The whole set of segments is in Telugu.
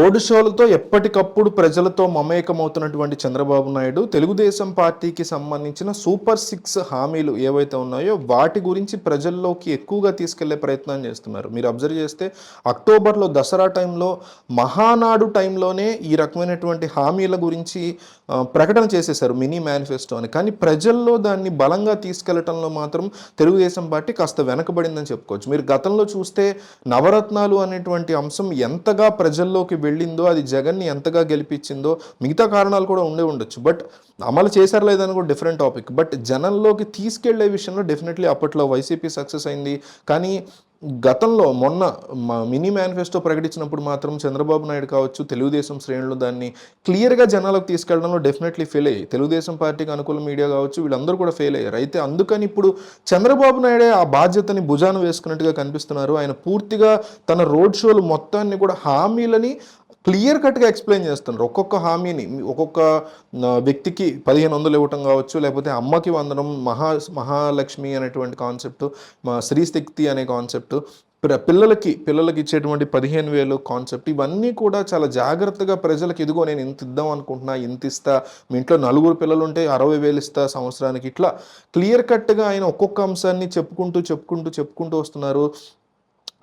రోడ్డు షోలతో ఎప్పటికప్పుడు ప్రజలతో మమేకమవుతున్నటువంటి చంద్రబాబు నాయుడు తెలుగుదేశం పార్టీకి సంబంధించిన సూపర్ సిక్స్ హామీలు ఏవైతే ఉన్నాయో వాటి గురించి ప్రజల్లోకి ఎక్కువగా తీసుకెళ్ళే ప్రయత్నం చేస్తున్నారు. మీరు అబ్జర్వ్ చేస్తే అక్టోబర్లో దసరా టైంలో మహానాడు టైంలోనే ఈ రకమైనటువంటి హామీల గురించి ప్రకటన చేసేశారు మినీ మేనిఫెస్టో అని. కానీ ప్రజల్లో దాన్ని బలంగా తీసుకెళ్ళటంలో మాత్రం తెలుగుదేశం పార్టీ కాస్త వెనకబడిందని చెప్పుకోవచ్చు. మీరు గతంలో చూస్తే నవరత్నాలు అనేటువంటి అంశం ఎంతగా ప్రజల్లోకి వెళ్ళిందో అది జగన్ని ఎంతగా గెలిపించిందో మిగతా కారణాలు కూడా ఉండే ఉండొచ్చు. బట్ అమలు చేశారు లేదని కూడా డిఫరెంట్ టాపిక్. బట్ జనంలోకి తీసుకెళ్ళే విషయంలో డెఫినెట్లీ అప్పట్లో వైసీపీ సక్సెస్ అయింది. కానీ గతంలో మొన్న మినీ మేనిఫెస్టో ప్రకటించినప్పుడు మాత్రం చంద్రబాబు నాయుడు కావచ్చు తెలుగుదేశం శ్రేణులు దాన్ని క్లియర్గా జనాలకు తీసుకెళ్ళడంలో డెఫినెట్లీ ఫెయిల్ అయ్యాయి. తెలుగుదేశం పార్టీకి అనుకూల మీడియా కావచ్చు వీళ్ళందరూ కూడా ఫెయిల్ అయ్యారు. అయితే అందుకని ఇప్పుడు చంద్రబాబు నాయుడే ఆ బాధ్యతని భుజాన వేసుకున్నట్టుగా కనిపిస్తున్నారు. ఆయన పూర్తిగా తన రోడ్ షోలు మొత్తాన్ని కూడా హామీలని క్లియర్ కట్గా ఎక్స్ప్లెయిన్ చేస్తున్నారు. ఒక్కొక్క హామీని ఒక్కొక్క వ్యక్తికి పదిహేను వందలు ఇవ్వటం కావచ్చు లేకపోతే అమ్మకి వందనం మహా మహాలక్ష్మి అనేటువంటి కాన్సెప్ట్ మా శక్తి అనే కాన్సెప్ట్ ప్ర- పిల్లలకి పిల్లలకి ఇచ్చేటువంటి పదిహేను వేలు కాన్సెప్ట్ ఇవన్నీ కూడా చాలా జాగ్రత్తగా ప్రజలకు ఇదిగో నేను ఇంత ఇద్దాం అనుకుంటున్నా ఇంత ఇస్తా మీ ఇంట్లో నలుగురు పిల్లలు ఉంటే అరవై వేలు ఇస్తా సంవత్సరానికి ఇట్లా క్లియర్ కట్గా ఆయన ఒక్కొక్క అంశాన్ని చెప్పుకుంటూ చెప్పుకుంటూ చెప్పుకుంటూ వస్తున్నారు.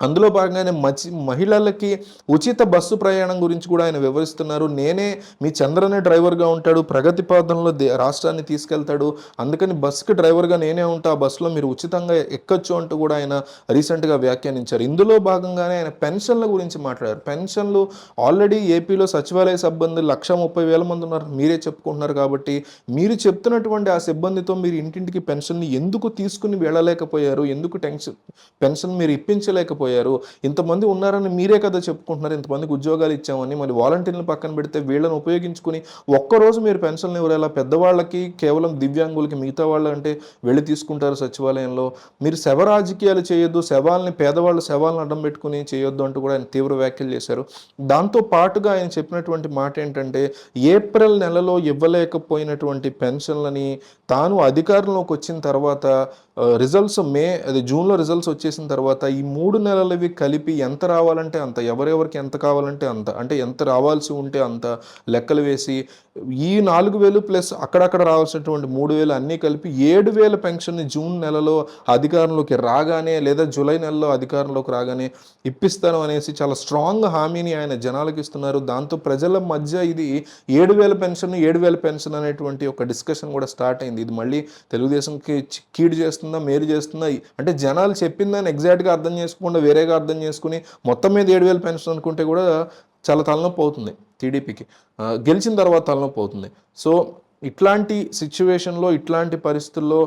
అందులో భాగంగానే మచి మహిళలకి ఉచిత బస్సు ప్రయాణం గురించి కూడా ఆయన వివరిస్తున్నారు. నేనే మీ చంద్రనే డ్రైవర్గా ఉంటాడు ప్రగతి పాదంలో దే రాష్ట్రాన్ని తీసుకెళ్తాడు. అందుకని బస్సుకి డ్రైవర్గా నేనే ఉంటా ఆ బస్సులో మీరు ఉచితంగా ఎక్కొచ్చు అంటూ కూడా ఆయన రీసెంట్గా వ్యాఖ్యానించారు. ఇందులో భాగంగానే ఆయన పెన్షన్ల గురించి మాట్లాడారు. పెన్షన్లు ఆల్రెడీ ఏపీలో సచివాలయ సిబ్బంది లక్ష ముప్పై వేల మంది ఉన్నారు. మీరే చెప్పుకుంటున్నారు కాబట్టి మీరు చెప్తున్నటువంటి ఆ సిబ్బందితో మీరు ఇంటింటికి పెన్షన్ని ఎందుకు తీసుకుని వెళ్ళలేకపోయారు? ఎందుకు టెన్షన్ పెన్షన్ మీరు ఇప్పించలేకపోయారు? పోయారు. ఇంతమంది ఉన్నారని మీరే కదా చెప్పుకుంటున్నారు. ఇంతమందికి ఉద్యోగాలు ఇచ్చామని మరి వాలంటీర్లను పక్కన పెడితే వీళ్ళని ఉపయోగించుకుని ఒక్కరోజు మీరు పెన్షన్లు ఎవరైనా పెద్దవాళ్ళకి కేవలం దివ్యాంగులకి మిగతా వాళ్ళు అంటే వెళ్ళి తీసుకుంటారు సచివాలయంలో. మీరు శవ రాజకీయాలు చేయొద్దు శవాల్ని పేదవాళ్ళు శవాలను అడ్డం పెట్టుకుని చేయొద్దు అంటూ కూడా ఆయన తీవ్ర వ్యాఖ్యలు చేశారు. దాంతో పాటుగా ఆయన చెప్పినటువంటి మాట ఏంటంటే ఏప్రిల్ నెలలో ఇవ్వలేకపోయినటువంటి పెన్షన్లని తాను అధికారంలోకి వచ్చిన తర్వాత రిజల్ట్స్ మే అది జూన్లో రిజల్ట్స్ వచ్చేసిన తర్వాత ఈ మూడు నెలలవి కలిపి ఎంత రావాలంటే అంత ఎవరెవరికి ఎంత కావాలంటే అంత అంటే ఎంత రావాల్సి ఉంటే అంత లెక్కలు వేసి ఈ నాలుగు వేలు ప్లస్ అక్కడక్కడ రావాల్సినటువంటి మూడు వేలు అన్నీ కలిపి ఏడు వేల పెన్షన్ని జూన్ నెలలో అధికారంలోకి రాగానే లేదా జూలై నెలలో అధికారంలోకి రాగానే ఇప్పిస్తాను అనేసి చాలా స్ట్రాంగ్ హామీని ఆయన జనాలకు ఇస్తున్నారు. దాంతో ప్రజల మధ్య ఇది ఏడు వేల పెన్షన్ ఏడు వేల పెన్షన్ అనేటువంటి ఒక డిస్కషన్ కూడా స్టార్ట్ అయింది. ఇది మళ్ళీ తెలుగుదేశంకి చి- కీడు చేస్తుందా మేలు చేస్తుందా? అంటే జనాలు చెప్పిందని ఎగ్జాక్ట్గా అర్థం చేసుకోకుండా వేరేగా అర్థం చేసుకుని మొత్తం మీద ఏడు వేలు పెన్షన్ అనుకుంటే కూడా చాలా తలనొప్పి అవుతుంది టీడీపీకి. గెలిచిన తర్వాత తలనొప్పి అవుతుంది. సో ఇట్లాంటి సిచ్యువేషన్లో ఇట్లాంటి పరిస్థితుల్లో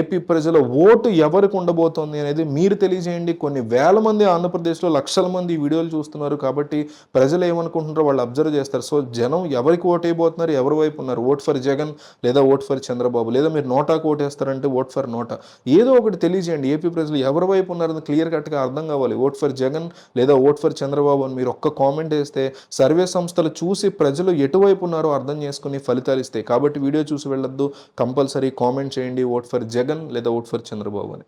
ఏపీ ప్రజల ఓటు ఎవరికి ఉండబోతోంది అనేది మీరు తెలియజేయండి. కొన్ని వేల మంది ఆంధ్రప్రదేశ్లో లక్షల మంది ఈ వీడియోలు చూస్తున్నారు కాబట్టి ప్రజలు ఏమనుకుంటున్నారో వాళ్ళు అబ్జర్వ్ చేస్తారు. సో జనం ఎవరికి ఓటు అయిపోతున్నారు ఎవరి వైపు ఉన్నారు? ఓట్ ఫర్ జగన్ లేదా ఓట్ ఫర్ చంద్రబాబు లేదా మీరు నోటాకు ఓటేస్తారంటే ఓట్ ఫర్ నోటా. ఏదో ఒకటి తెలియజేయండి. ఏపీ ప్రజలు ఎవరి వైపు ఉన్నారని క్లియర్ కట్గా అర్థం కావాలి. ఓట్ ఫర్ జగన్ లేదా ఓట్ ఫర్ చంద్రబాబు అని మీరు ఒక్క కామెంట్ వేస్తే సర్వే సంస్థలు చూసి ప్రజలు ఎటువైపు ఉన్నారో అర్థం చేసుకుని ఫలితాలు ఇస్తాయి. కాబట్టి వీడియో చూసి వెళ్ళొద్దు. కంపల్సరీ కామెంట్ చేయండి. ఓట్ ఫర్ జగన్ లేదా ఓట్ ఫర్ చంద్రబాబు అని.